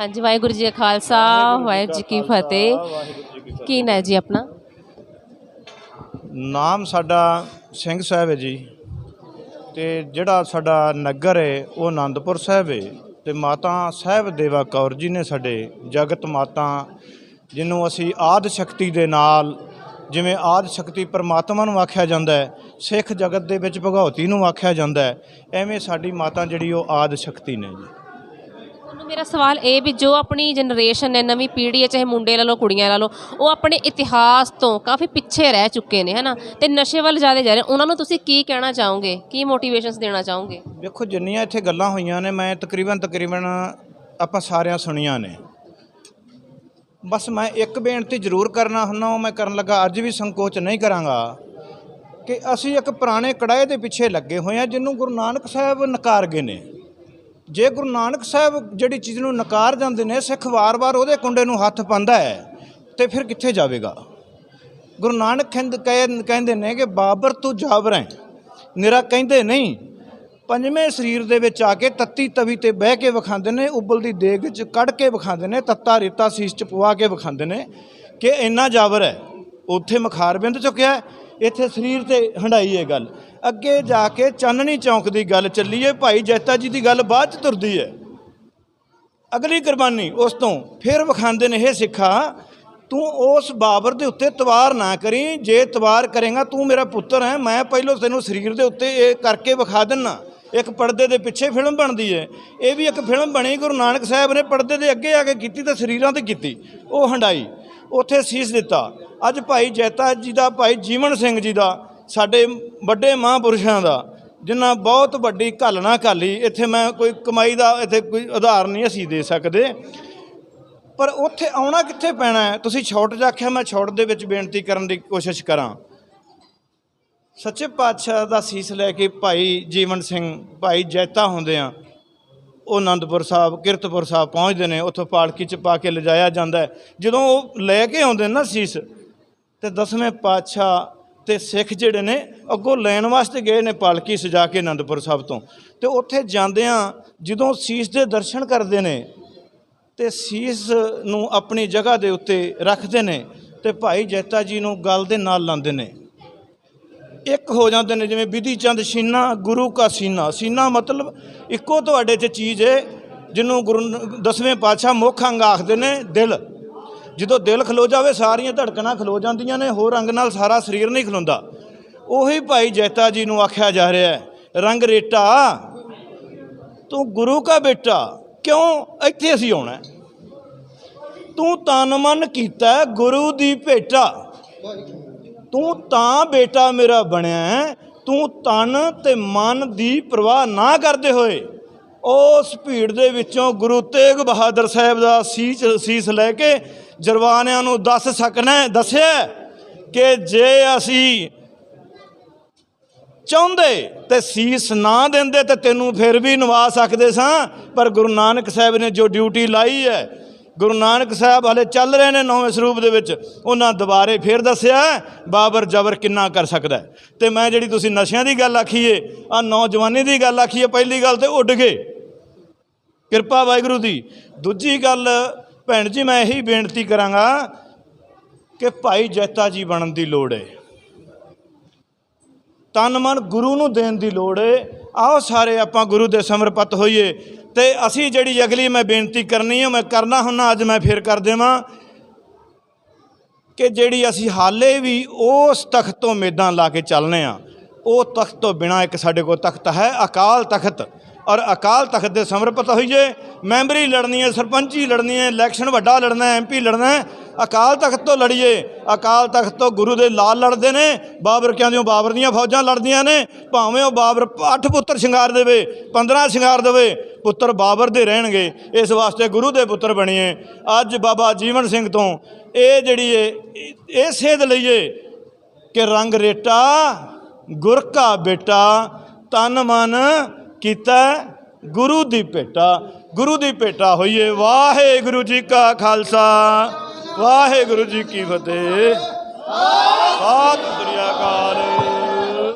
ਹਾਂਜੀ ਵਾਹਿਗੁਰੂ ਜੀ ਕਾ ਖਾਲਸਾ ਵਾਹਿਗੁਰੂ ਜੀ ਕੀ ਫਤਿਹ। ਕੀ ਨਾਂ ਜੀ ਆਪਣਾ? ਨਾਮ ਸਾਡਾ ਸਿੰਘ ਸਾਹਿਬ ਹੈ ਜੀ। ਤੇ ਜਿਹੜਾ ਸਾਡਾ ਨਗਰ ਹੈ ਉਹ ਆਨੰਦਪੁਰ ਸਾਹਿਬ ਹੈ। ਤੇ ਮਾਤਾ ਸਾਹਿਬ ਦੇਵਾ ਕੌਰ ਜੀ ਨੇ ਸਾਡੇ ਜਗਤ ਮਾਤਾ ਜਿਹਨੂੰ ਅਸੀਂ ਆਦ ਸ਼ਕਤੀ ਦੇ ਨਾਲ ਜਿਵੇਂ ਆਦ ਸ਼ਕਤੀ ਪਰਮਾਤਮਾ ਨੂੰ ਆਖਿਆ ਜਾਂਦਾ ਹੈ ਸਿੱਖ ਜਗਤ ਦੇ ਵਿੱਚ ਭਗਵਤੀ ਨੂੰ ਆਖਿਆ ਜਾਂਦਾ ਹੈ ਐਵੇਂ ਸਾਡੀ ਮਾਤਾ ਜਿਹੜੀ ਉਹ ਆਦ ਸ਼ਕਤੀ ਨੇ ਜੀ। ਤੁਹਾਨੂੰ ਮੇਰਾ ਸਵਾਲ ਇਹ ਵੀ ਜੋ ਆਪਣੀ ਜਨਰੇਸ਼ਨ ਹੈ, ਨਵੀਂ ਪੀੜ੍ਹੀ ਹੈ, ਚਾਹੇ ਮੁੰਡੇ ਲਾ ਲਓ, ਕੁੜੀਆਂ ਲਾ ਲਓ, ਉਹ ਆਪਣੇ ਇਤਿਹਾਸ ਤੋਂ ਕਾਫੀ ਪਿੱਛੇ ਰਹਿ ਚੁੱਕੇ ਨੇ ਹਨਾ ਤੇ ਨਸ਼ੇ ਵੱਲ ਜ਼ਿਆਦਾ ਜਾ ਰਹੇ। ਉਹਨਾਂ ਨੂੰ ਤੁਸੀਂ ਕੀ ਕਹਿਣਾ ਚਾਹੋਗੇ? ਕੀ ਮੋਟੀਵੇਸ਼ਨਸ ਦੇਣਾ ਚਾਹੋਗੇ? ਵੇਖੋ ਜਿੰਨੀਆਂ ਇੱਥੇ ਗੱਲਾਂ ਹੋਈਆਂ ਨੇ, ਮੈਂ ਤਕਰੀਬਨ ਤਕਰੀਬਨ ਆਪਾਂ ਸਾਰਿਆਂ ਸੁਣੀਆਂ ਨੇ। ਬਸ ਮੈਂ ਇੱਕ ਬੇਨਤੀ ਜ਼ਰੂਰ ਕਰਨਾ ਹੁੰਦਾ, ਉਹ ਮੈਂ ਕਰਨ ਲੱਗਾ, ਅੱਜ ਵੀ ਸੰਕੋਚ ਨਹੀਂ ਕਰਾਂਗਾ, ਕਿ ਅਸੀਂ ਇੱਕ ਪੁਰਾਣੇ ਕੜਾਏ ਦੇ ਪਿੱਛੇ ਲੱਗੇ ਹੋਏ ਆ ਜਿਹਨੂੰ ਗੁਰੂ ਨਾਨਕ ਸਾਹਿਬ ਨਕਾਰ ਗਏ ਨੇ। ਜੇ ਗੁਰੂ ਨਾਨਕ ਸਾਹਿਬ ਜਿਹੜੀ ਚੀਜ਼ ਨੂੰ ਨਕਾਰ ਜਾਂਦੇ ਨੇ, ਸਿੱਖ ਵਾਰ-ਵਾਰ ਉਹਦੇ ਕੁੰਡੇ ਨੂੰ ਹੱਥ ਪਾਉਂਦਾ ਹੈ, ਤੇ ਫਿਰ ਕਿੱਥੇ ਜਾਵੇਗਾ? ਗੁਰੂ ਨਾਨਕ ਕਹਿੰਦ- ਕਹਿ- ਕਹਿੰਦੇ ਨੇ ਕਿ ਬਾਬਰ ਤੂੰ ਜਾਬਰ ਹੈ ਨਿਰਾ ਕਹਿੰਦੇ ਨਹੀਂ, ਪੰਜਵੇਂ ਸਰੀਰ ਦੇ ਵਿੱਚ ਆ ਕੇ ਤੱਤੀ ਤਵੀ ਤੇ ਬਹਿ ਕੇ ਵਿਖਾਉਂਦੇ ਨੇ ਉਬਲਦੀ ਦੇਗ 'ਚ ਕੱਢ ਕੇ ਵਿਖਾਉਂਦੇ ਨੇ, ਤੱਤਾ ਰੇਤਾ ਸੀਸ 'ਚ ਪਵਾ ਕੇ ਵਿਖਾਉਂਦੇ ਨੇ ਕਿ ਇੰਨਾ ਜਾਬਰ ਹੈ। ਉੱਥੇ ਮਖਾਰ ਬਿੰਦ ਚੁੱਕਿਆ ਇੱਥੇ ਸਰੀਰ ਤੇ ਹੰਡਾਈ ਇਹ ਗੱਲ। ਅੱਗੇ ਜਾ ਕੇ ਚਾਨਣੀ ਚੌਂਕ ਦੀ ਗੱਲ ਚੱਲੀ ਹੈ ਭਾਈ ਜੈਤਾ ਜੀ ਦੀ ਗੱਲ ਬਾਅਦ 'ਚ ਤੁਰਦੀ ਹੈ। ਅਗਲੀ ਕੁਰਬਾਨੀ, ਉਸ ਤੋਂ ਫਿਰ ਵਿਖਾਉਂਦੇ ਨੇ ਇਹ ਸਿੱਖਾ, ਤੂੰ ਉਸ ਬਾਬਰ ਦੇ ਉੱਤੇ ਤਵਾਰ ਨਾ ਕਰੀ, ਜੇ ਤਵਾਰ ਕਰੇਗਾ ਤੂੰ ਮੇਰਾ ਪੁੱਤਰ ਹੈ, ਮੈਂ ਪਹਿਲੋਂ ਤੈਨੂੰ ਸਰੀਰ ਦੇ ਉੱਤੇ ਇਹ ਕਰਕੇ ਵਿਖਾ ਦਿੰਨਾ। ਇੱਕ ਪਰਦੇ ਦੇ ਪਿੱਛੇ ਫਿਲਮ ਬਣਦੀ ਹੈ। ਇਹ ਵੀ ਇੱਕ ਫਿਲਮ ਬਣੀ, ਗੁਰੂ ਨਾਨਕ ਸਾਹਿਬ ਨੇ ਪਰਦੇ ਦੇ ਅੱਗੇ ਆ ਕੇ ਕੀਤੀ ਤੇ ਸਰੀਰਾਂ ਤੇ ਕੀਤੀ। ਉਹ ਹੰਡਾਈ ਉੱਥੇ ਸੀਸ ਦਿੱਤਾ। ਅੱਜ ਭਾਈ ਜੈਤਾ ਜੀ ਦਾ, ਭਾਈ ਜੀਵਨ ਸਿੰਘ ਜੀ ਦਾ, ਸਾਡੇ ਵੱਡੇ ਮਹਾਂਪੁਰਸ਼ਾਂ ਦਾ ਜਿਨ੍ਹਾਂ ਬਹੁਤ ਵੱਡੀ ਘਾਲਣਾ ਘਾਲੀ, ਇੱਥੇ ਮੈਂ ਕੋਈ ਕਮਾਈ ਦਾ ਇੱਥੇ ਕੋਈ ਉਦਾਹਰਨ ਨਹੀਂ ਅਸੀਂ ਦੇ ਸਕਦੇ। ਪਰ ਉੱਥੇ ਆਉਣਾ ਕਿੱਥੇ ਪੈਣਾ ਹੈ? ਤੁਸੀਂ ਛੋਟ ਜਾਖਿਆ ਮੈਂ ਛੋਟ ਦੇ ਵਿੱਚ ਬੇਨਤੀ ਕਰਨ ਦੀ ਕੋਸ਼ਿਸ਼ ਕਰਾਂ। ਸੱਚੇ ਪਾਤਸ਼ਾਹ ਦਾ ਸੀਸ ਲੈ ਕੇ ਭਾਈ ਜੀਵਨ ਸਿੰਘ, ਭਾਈ ਜੈਤਾ ਹੁੰਦੇ ਆ। ਉਹ ਆਨੰਦਪੁਰ ਸਾਹਿਬ, ਕਿਰਤਪੁਰ ਸਾਹਿਬ ਪਹੁੰਚਦੇ ਨੇ, ਉੱਥੋਂ ਪਾਲਕੀ ਚ ਪਾ ਕੇ ਲਿਜਾਇਆ ਜਾਂਦਾ ਜਦੋਂ ਉਹ ਲੈ ਕੇ ਆਉਂਦੇ ਨੇ ਨਾ ਸੀਸ, ਤੇ ਦਸਵੇਂ ਪਾਤਸ਼ਾਹ ਤੇ ਸਿੱਖ ਜਿਹੜੇ ਨੇ, ਅੱਗੋਂ ਲੈਣ ਵਾਸਤੇ ਗਏ ਨੇ ਪਾਲਕੀ ਸਜਾ ਕੇ ਆਨੰਦਪੁਰ ਸਾਹਿਬ ਤੋਂ। ਤੇ ਉੱਥੇ ਜਾਂਦਿਆਂ ਜਦੋਂ ਸੀਸ ਦੇ ਦਰਸ਼ਨ ਕਰਦੇ ਨੇ, ਤੇ ਸੀਸ ਨੂੰ ਆਪਣੀ ਜਗ੍ਹਾ ਦੇ ਉੱਤੇ ਰੱਖਦੇ ਨੇ, ਤੇ ਭਾਈ ਜੈਤਾ ਜੀ ਨੂੰ ਗਲ ਦੇ ਨਾਲ ਲਾਉਂਦੇ ਨੇ। ਇੱਕ ਹੋ ਜਾਂਦੇ ਨੇ ਜਿਵੇਂ ਵਿਧੀ ਚੰਦ ਸੀਨਾ, ਗੁਰੂ ਕਾ ਸੀਨਾ। ਸੀਨਾ ਮਤਲਬ ਇੱਕੋ ਤੁਹਾਡੇ 'ਚ ਚੀਜ਼ ਹੈ ਜਿਹਨੂੰ ਗੁਰੂ ਦਸਵੇਂ ਪਾਤਸ਼ਾਹ ਮੁੱਖ ਅੰਗ ਆਖਦੇ ਨੇ, ਦਿਲ। ਜਦੋਂ ਦਿਲ ਖਲੋ ਜਾਵੇ, ਸਾਰੀਆਂ ਧੜਕਣਾਂ ਖਲੋ ਜਾਂਦੀਆਂ ਨੇ, ਹੋਰ ਅੰਗ ਨਾਲ ਸਾਰਾ ਸਰੀਰ ਨਹੀਂ ਖਲੋਂਦਾ। ਉਹੀ ਭਾਈ ਜੈਤਾ ਜੀ ਨੂੰ ਆਖਿਆ ਜਾ ਰਿਹਾ ਹੈ, ਰੰਗ ਰੇਟਾ, ਤੂੰ ਗੁਰੂ ਕਾ ਬੇਟਾ, ਕਿਉਂ ਇੱਥੇ ਅਸੀਂ ਆਉਣਾ ਤੂੰ ਤਨ ਮਨ ਕੀਤਾ ਗੁਰੂ ਦੀ ਭੇਟਾ। ਤੂੰ ਤਾਂ ਬੇਟਾ ਮੇਰਾ ਬਣਿਆ ਤੂੰ ਤਨ ਤੇ ਮਨ ਦੀ ਪਰਵਾਹ ਨਾ ਕਰਦੇ ਹੋਏ। ਉਸ ਭੀੜ ਦੇ ਵਿੱਚੋਂ ਗੁਰੂ ਤੇਗ ਬਹਾਦਰ ਸਾਹਿਬ ਦਾ ਸੀਸ ਸੀਸ ਲੈ ਕੇ ਜਰਵਾਨਿਆਂ ਨੂੰ ਦੱਸ ਸਕਣਾ ਦੱਸਿਆ ਕਿ ਜੇ ਅਸੀਂ ਚਾਹੁੰਦੇ ਤੇ ਸੀਸ ਨਾ ਦਿੰਦੇ ਤੇ ਤੈਨੂੰ ਫਿਰ ਵੀ ਨਵਾ ਸਕਦੇ ਸਾਂ, ਪਰ ਗੁਰੂ ਨਾਨਕ ਸਾਹਿਬ ਨੇ ਜੋ ਡਿਊਟੀ ਲਾਈ ਹੈ ਗੁਰੂ ਨਾਨਕ ਸਾਹਿਬ ਹਲੇ ਚੱਲ ਰਹੇ ਨੇ ਨੌਵੇਂ ਸਰੂਪ ਦੇ ਵਿੱਚ, ਉਹਨਾਂ ਦੁਬਾਰੇ ਫਿਰ ਦੱਸਿਆ, ਬਾਬਰ ਜਬਰ ਕਿੰਨਾ ਕਰ ਸਕਦਾ ਹੈ। ਤੇ ਮੈਂ ਜਿਹੜੀ ਤੁਸੀਂ ਨਸ਼ਿਆਂ ਦੀ ਗੱਲ ਆਖੀਏ, ਆ ਨੌਜਵਾਨੀ ਦੀ ਗੱਲ ਆਖੀਏ, ਪਹਿਲੀ ਗੱਲ ਤੇ ਉੱਡ ਗਏ। ਕਿਰਪਾ ਵਾਹਿਗੁਰੂ ਦੀ। ਦੂਜੀ ਗੱਲ, ਭੈਣ ਜੀ, ਮੈਂ ਇਹੀ ਬੇਨਤੀ ਕਰਾਂਗਾ ਕਿ ਭਾਈ ਜੈਤਾ ਜੀ ਬਣਨ ਦੀ ਲੋੜ ਹੈ ਤਨ ਮਨ ਗੁਰੂ ਨੂੰ ਦੇਣ ਦੀ ਲੋੜ ਏ। ਆਓ ਸਾਰੇ ਆਪਾਂ ਗੁਰੂ ਦੇ ਸਮਰਪਤ ਹੋਈਏ। ਤੇ ਅਸੀਂ ਜਿਹੜੀ ਅਗਲੀ ਮੈਂ ਬੇਨਤੀ ਕਰਨੀ ਹੈ ਮੈਂ ਕਰਨਾ ਹੁੰਨਾ, ਅੱਜ ਮੈਂ ਫੇਰ ਕਰ ਦੇਵਾਂ ਕਿ ਜਿਹੜੀ ਅਸੀਂ ਹਾਲੇ ਵੀ ਉਸ ਤਖਤ ਤੋਂ ਮੇਦਾਂ ਲਾ ਕੇ ਚੱਲਨੇ ਆ, ਉਹ ਤਖਤ ਤੋਂ ਬਿਨਾ ਇੱਕ ਸਾਡੇ ਕੋਲ ਤਖਤ ਹੈ, ਅਕਾਲ ਤਖਤ। ਔਰ ਅਕਾਲ ਤਖਤ ਦੇ ਸਮਰਪਿਤ ਹੋਈਏ, ਮੈਂਬਰੀ ਲੜਨੀ ਹੈ, ਸਰਪੰਚੀ ਲੜਨੀ ਹੈ, ਇਲੈਕਸ਼ਨ ਵੱਡਾ ਲੜਨਾ ਹੈ ਐਮਪੀ ਲੜਨਾ ਹੈ ਅਕਾਲ ਤਖਤ ਤੋਂ ਲੜੀਏ। ਅਕਾਲ ਤਖਤ ਤੋਂ ਗੁਰੂ ਦੇ ਲਾਲ ਲੜਦੇ ਨੇ ਬਾਬਰ ਕਹਿੰਦੇ ਦੀਆਂ ਬਾਬਰ ਦੀਆਂ ਫੌਜਾਂ ਲੜਦੀਆਂ ਨੇ, ਭਾਵੇਂ ਉਹ ਬਾਬਰ ਅੱਠ ਪੁੱਤਰ ਸ਼ਿੰਗਾਰ ਦੇਵੇ 15 ਸ਼ਿੰਗਾਰ ਦੇਵੇ, ਪੁੱਤਰ ਬਾਬਰ ਦੇ ਰਹਿਣਗੇ, ਇਸ ਵਾਸਤੇ ਗੁਰੂ ਦੇ ਪੁੱਤਰ ਬਣੀਏ। ਅੱਜ ਬਾਬਾ ਜੀਵਨ ਸਿੰਘ ਤੋਂ ਇਹ ਜਿਹੜੀ ਏ, ਇਹ- ਇਹ ਸੇਧ ਲਈਏ ਕਿ ਰੰਗ ਰੇਟਾ ਗੁਰ ਕਾ ਬੇਟਾ, ਤਨ ਮਨ ਕੀਤਾ ਗੁਰੂ ਦੀ ਭੇਟਾ। ਗੁਰੂ ਦੀ ਭੇਟਾ ਹੋਈਏ ਵਾਹਿਗੁਰੂ ਜੀ ਕਾ ਖਾਲਸਾ। ਵਾਹਿਗੁਰੂ ਜੀ ਕੀ ਫਤਿਹ। ਸਤਿ ਸ੍ਰੀ ਅਕਾਲ।